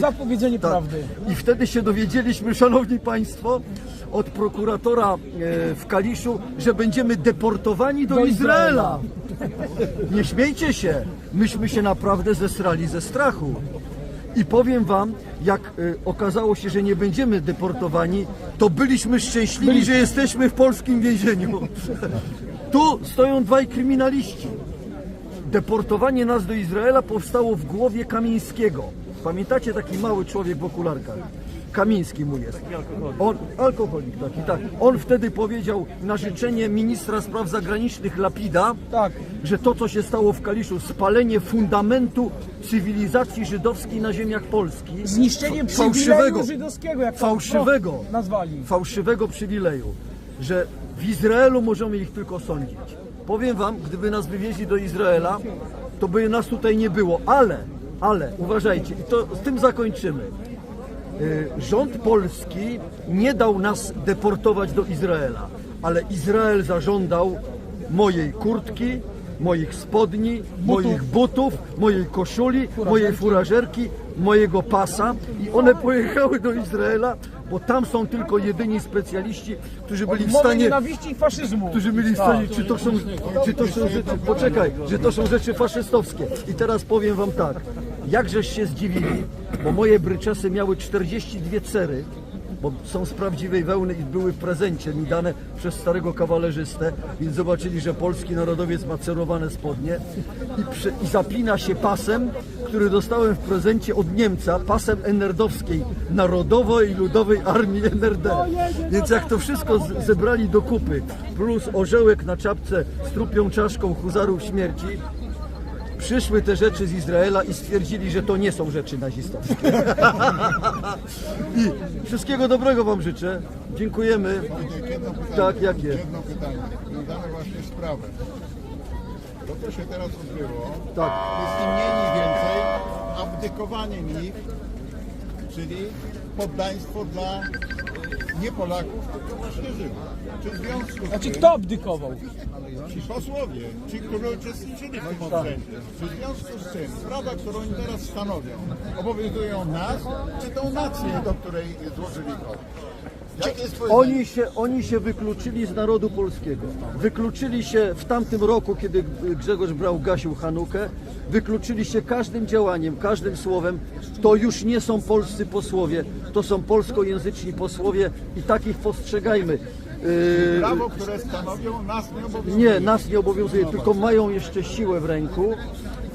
Za powiedzenie Tak. prawdy. I wtedy się dowiedzieliśmy, szanowni państwo, od prokuratora e, w Kaliszu, że będziemy deportowani do, Do Izraela. Nie śmiejcie się, myśmy się naprawdę zesrali ze strachu. I powiem wam, jak e, okazało się, że nie będziemy deportowani, to byliśmy szczęśliwi, że jesteśmy w polskim więzieniu. Tu stoją dwaj kryminaliści. Deportowanie nas do Izraela powstało w głowie Kamińskiego. Pamiętacie taki mały człowiek w okularkach? Kamiński mu jest. On, alkoholik taki, tak. On wtedy powiedział na życzenie ministra spraw zagranicznych Lapida, Tak. że to, co się stało w Kaliszu, spalenie fundamentu cywilizacji żydowskiej na ziemiach Polski, Zniszczenie przywileju żydowskiego, jak fałszywego, wprost nazwali. fałszywego przywileju, że w Izraelu możemy ich tylko sądzić. Powiem wam, gdyby nas wywieźli do Izraela, to by nas tutaj nie było, ale, ale, uważajcie, i to z tym zakończymy. Y, Rząd polski nie dał nas deportować do Izraela, ale Izrael zażądał mojej kurtki, moich spodni, moich butów, mojej koszuli, mojej furażerki, mojego pasa i one pojechały do Izraela, bo tam są tylko jedyni specjaliści, którzy byli w stanie nienawiści i faszyzmu. którzy byli w stanie, czy to są, czy to są rzeczy, poczekaj, że to są rzeczy faszystowskie. I teraz powiem wam tak, jakżeś się zdziwili, bo moje bryczasy miały 42 cery, bo są z prawdziwej wełny i były w prezencie mi dane przez starego kawalerzystę, więc zobaczyli, że polski narodowiec ma cerowane spodnie i, przy, i zapina się pasem, który dostałem w prezencie od Niemca, pasem enerdowskiej, Narodowej Ludowej Armii NRD. Więc jak to wszystko z- zebrali do kupy, plus orzełek na czapce z trupią czaszką huzarów śmierci, przyszły te rzeczy z Izraela i stwierdzili, że to nie są rzeczy nazistowskie. I wszystkiego dobrego Wam życzę. Dziękujemy. Jedno pytanie, Tak, jakie? Jedno pytanie. Związane właśnie sprawę. To, co się teraz odbyło, Tak. jest nie mniej, nie więcej abdykowaniem ich, czyli poddaństwo dla nie Polaków, tylko właśnie Żydów. Czy w związku z Znaczy tym, kto abdykował? ci posłowie, ci, którzy uczestniczyli w tym obrzędzie, czy w związku z tym sprawa, którą oni teraz stanowią, obowiązują nas, czy tą nację, do której złożyli hołd? Oni się, oni się wykluczyli z narodu polskiego. Wykluczyli się w tamtym roku, kiedy Grzegorz Brał gasił Hanukę. Wykluczyli się każdym działaniem, każdym słowem. To już nie są polscy posłowie, to są polskojęzyczni posłowie i takich postrzegajmy. Yy, Prawo, które stanowią, nas nie obowiązuje. nie, nas nie obowiązuje, tylko mają jeszcze siłę w ręku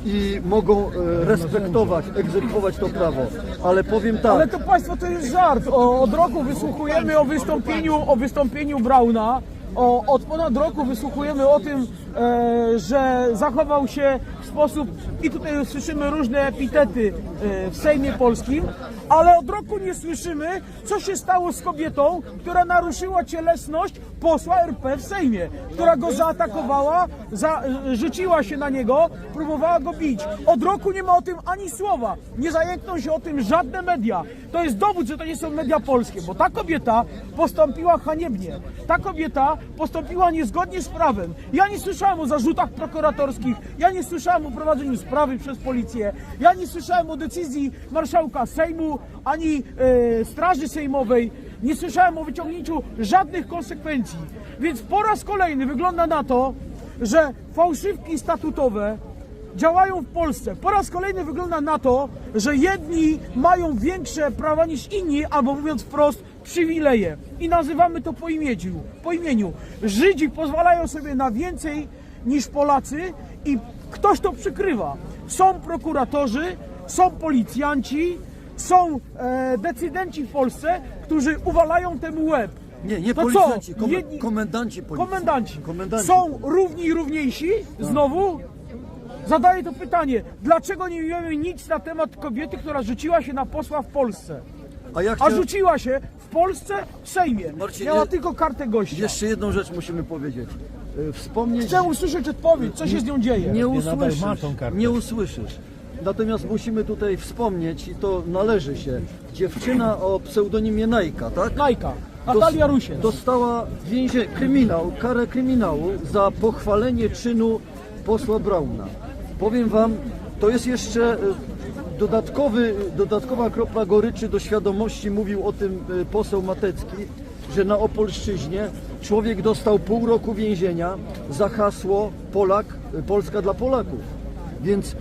i mogą e, respektować, egzekwować to prawo. Ale powiem tak. Ale to państwo to jest żart. O, od roku wysłuchujemy o wystąpieniu, o wystąpieniu Brauna. O, od ponad roku wysłuchujemy o tym, e, że zachował się sposób, i tutaj słyszymy różne epitety e, w Sejmie Polskim, ale od roku nie słyszymy, co się stało z kobietą, która naruszyła cielesność posła RP w Sejmie, która go zaatakowała, za, e, rzuciła się na niego, próbowała go bić. Od roku nie ma o tym ani słowa. Nie zajękną się o tym żadne media. To jest dowód, że to nie są media polskie, bo ta kobieta postąpiła haniebnie. Ta kobieta postąpiła niezgodnie z prawem. Ja nie słyszałem o zarzutach prokuratorskich, ja nie słyszałem o prowadzeniu sprawy przez policję, ja nie słyszałem o decyzji marszałka Sejmu ani e, Straży Sejmowej. Nie słyszałem o wyciągnięciu żadnych konsekwencji. Więc po raz kolejny wygląda na to, że fałszywki statutowe działają w Polsce. Po raz kolejny wygląda na to, że jedni mają większe prawa niż inni, albo mówiąc wprost, przywileje. I nazywamy to po imieniu. Po imieniu. Żydzi pozwalają sobie na więcej niż Polacy i ktoś to przykrywa. Są prokuratorzy, są policjanci, są e, decydenci w Polsce, którzy uwalają temu łeb. Nie, nie To policjanci, co? kom- Jedni- komendanci policji. Komendanci. Komendanci. Są równi i równiejsi? Znowu? Zadaję to pytanie. Dlaczego nie wiemy nic na temat kobiety, która rzuciła się na posła w Polsce? A ja A rzuciła się w Polsce w Sejmie. Marcin, Miała je- tylko kartę gościa. Jeszcze jedną rzecz musimy powiedzieć. E, Wspomnieć... Chcę usłyszeć odpowiedź, co się z nią dzieje. Nie usłyszysz, nie usłyszysz. Natomiast musimy tutaj wspomnieć, i to należy się, dziewczyna o pseudonimie Najka, tak? Najka. Natalia Dos- Rusiec. Dostała więzie, kryminał, karę kryminału za pochwalenie czynu posła Brauna. Powiem wam, to jest jeszcze e, dodatkowy, dodatkowa kropla goryczy do świadomości mówił o tym e, poseł Matecki, że na Opolszczyźnie człowiek dostał pół roku więzienia za hasło Polak, e, Polska dla Polaków. Więc e,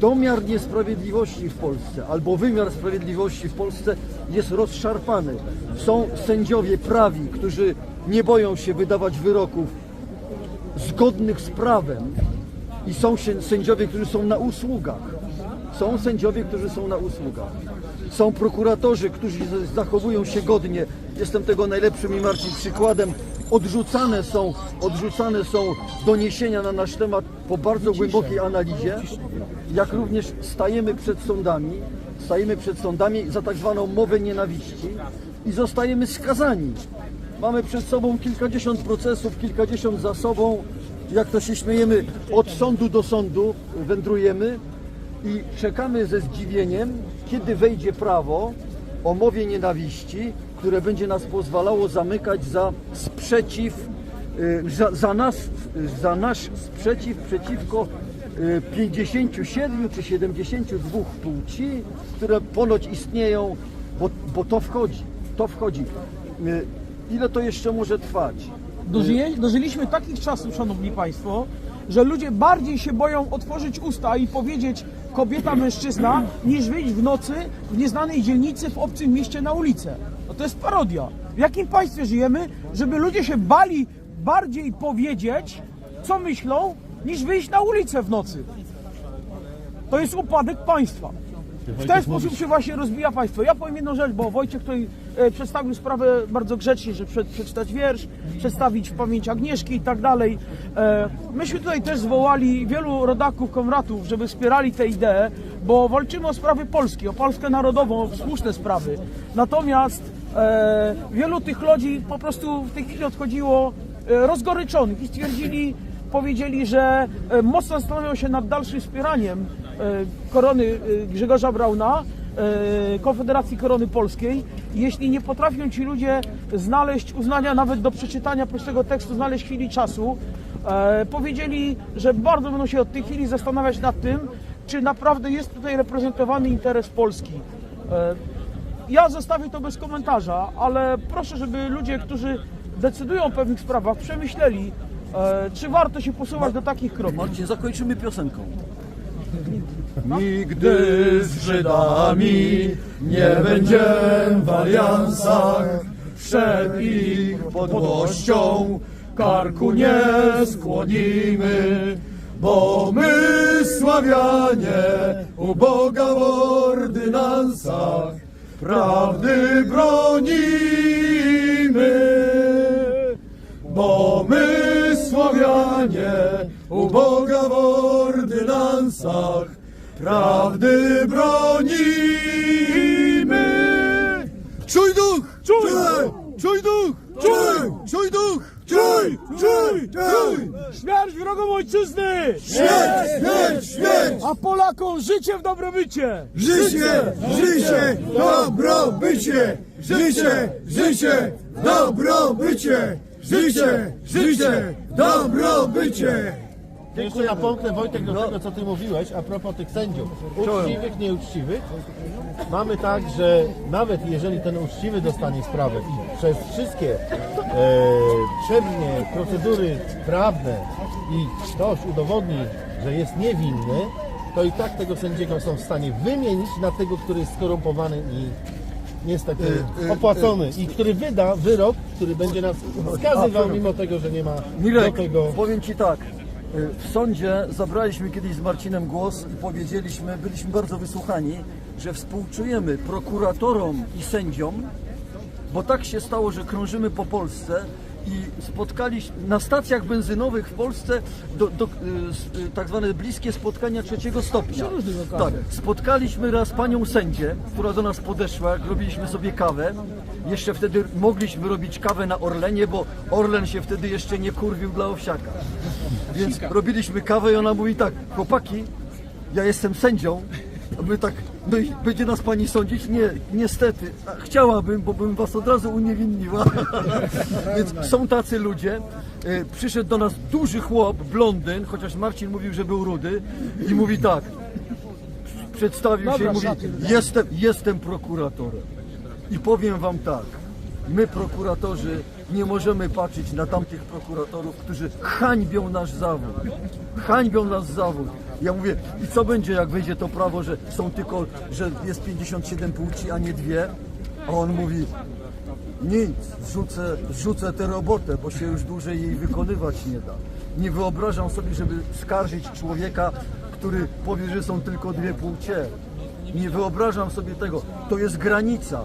domiar niesprawiedliwości w Polsce albo wymiar sprawiedliwości w Polsce jest rozszarpany. Są sędziowie prawi, którzy nie boją się wydawać wyroków zgodnych z prawem i są sędziowie, którzy są na usługach. Są sędziowie, którzy są na usługach. Są prokuratorzy, którzy zachowują się godnie. Jestem tego najlepszym i Marcin przykładem. Odrzucane są, odrzucane są doniesienia na nasz temat po bardzo głębokiej analizie, jak również stajemy przed sądami, stajemy przed sądami za tak zwaną mowę nienawiści i zostajemy skazani. Mamy przed sobą kilkadziesiąt procesów, kilkadziesiąt za sobą. Jak to się śmiejemy, od sądu do sądu wędrujemy i czekamy ze zdziwieniem, kiedy wejdzie prawo o mowie nienawiści, które będzie nas pozwalało zamykać za sprzeciw, y, za, za, nas, za nasz sprzeciw przeciwko y, 57 czy 72 płci, które ponoć istnieją, bo, bo to wchodzi, to wchodzi. Y, Ile to jeszcze może trwać? Dożyje, dożyliśmy takich czasów, szanowni państwo, że ludzie bardziej się boją otworzyć usta i powiedzieć kobieta, mężczyzna, niż wyjść w nocy w nieznanej dzielnicy w obcym mieście na ulicę. No to jest parodia. W jakim państwie żyjemy, żeby ludzie się bali bardziej powiedzieć, co myślą, niż wyjść na ulicę w nocy? To jest upadek państwa. W ten sposób się właśnie rozbija państwo. Ja powiem jedną rzecz, bo Wojciech tutaj e, przedstawił sprawę bardzo grzecznie, że prze, przeczytać wiersz, przedstawić pamięć Agnieszki i tak dalej. E, myśmy tutaj też zwołali wielu rodaków, komratów, żeby wspierali tę ideę, bo walczymy o sprawy Polski, o Polskę narodową, o słuszne sprawy. Natomiast e, wielu tych ludzi po prostu w tej chwili odchodziło e, rozgoryczonych i stwierdzili, powiedzieli, że e, mocno zastanawiają się nad dalszym wspieraniem e, korony e, Grzegorza Brauna, e, Konfederacji Korony Polskiej. Jeśli nie potrafią ci ludzie znaleźć uznania nawet do przeczytania prostego tekstu, znaleźć chwili czasu, e, powiedzieli, że bardzo będą się od tej chwili zastanawiać nad tym, czy naprawdę jest tutaj reprezentowany interes Polski. E, ja zostawię to bez komentarza, ale proszę, żeby ludzie, którzy decydują o pewnych sprawach, przemyśleli, e, czy warto się posuwać do takich kroków. Marcin, zakończymy piosenką. Nigdy z Żydami nie będziemy w aliansach, przed ich podłością karku nie skłonimy, bo my Sławianie u Boga w ordynansach prawdy bronimy. Prawdy bronimy. Czuj duch! Czuj! Czuj duch! Czuj! Czuj duch! Czuj! Czuj! Czuj! Śmierć wrogom ojczyzny! Śmierć! Śmierć! Śmierć! A Polakom życie w dobrobycie! Życie! Życie! Dobrobycie! Życie! Życie! Dobrobycie! Życie! Życie! Dobrobycie! Jeszcze napomknę Wojtek do tego, co ty mówiłeś a propos tych sędziów. Uczciwych, nieuczciwych. Mamy tak, że nawet jeżeli ten uczciwy dostanie sprawę i przez wszystkie e, przednie procedury prawne i ktoś udowodni, że jest niewinny, to i tak tego sędziego są w stanie wymienić na tego, który jest skorumpowany i niestety opłacony i który wyda wyrok, który będzie nas skazywał mimo tego, że nie ma Mirek, do tego powiem Ci tak. Y, W sądzie zabraliśmy kiedyś z Marcinem głos i powiedzieliśmy, byliśmy bardzo wysłuchani, że współczujemy prokuratorom i sędziom, bo tak się stało, że krążymy po Polsce i spotkaliśmy na stacjach benzynowych w Polsce do, do, y, y, tak zwane bliskie spotkania trzeciego stopnia. Tak, spotkaliśmy raz panią sędzię, która do nas podeszła, jak robiliśmy sobie kawę. Jeszcze wtedy mogliśmy robić kawę na Orlenie, bo Orlen się wtedy jeszcze nie kurwił dla owsiaka. Więc robiliśmy kawę i ona mówi tak, chłopaki, ja jestem sędzią, a my tak, no i będzie nas pani sądzić? Nie, niestety. Chciałabym, bo bym was od razu uniewinniła. Więc są tacy ludzie. E, Przyszedł do nas duży chłop, blondyn, chociaż Marcin mówił, że był rudy i mówi tak. przedstawił się i mówi, jestem, jestem prokuratorem. I powiem wam tak, my prokuratorzy nie możemy patrzeć na tamtych prokuratorów, którzy hańbią nasz zawód. Hańbią nasz zawód. Ja mówię, i co będzie, jak wyjdzie to prawo, że są tylko, że jest 57 płci, a nie dwie? A on mówi, nic, zrzucę, zrzucę tę robotę, bo się już dłużej jej wykonywać nie da. Nie wyobrażam sobie, żeby skarżyć człowieka, który powie, że są tylko dwie płcie. Nie wyobrażam sobie tego. To jest granica.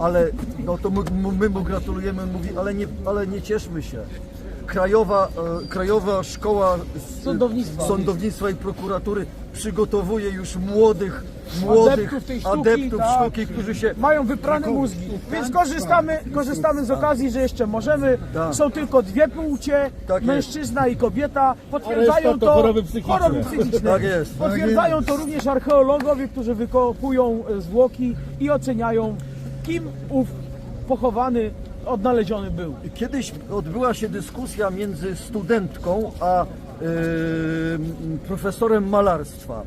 Ale no to my, my mu gratulujemy, on mówi, ale nie, ale nie cieszmy się. Krajowa, e, Krajowa Szkoła Sądownictwa. Sądownictwa i Prokuratury przygotowuje już młodych, młodych Adeptów tej sztuki, adeptów tak. sztuki, którzy się Mają wyprane mózgi. Więc korzystamy, korzystamy z okazji, że jeszcze możemy. Tak. Są tylko dwie płcie, Tak jest. mężczyzna i kobieta. Potwierdzają to choroby psychiczne. choroby psychiczne. Tak jest. Potwierdzają to również archeologowie, którzy wykopują e, zwłoki i oceniają, kim ów pochowany, odnaleziony był. Kiedyś odbyła się dyskusja między studentką a e, profesorem malarstwa.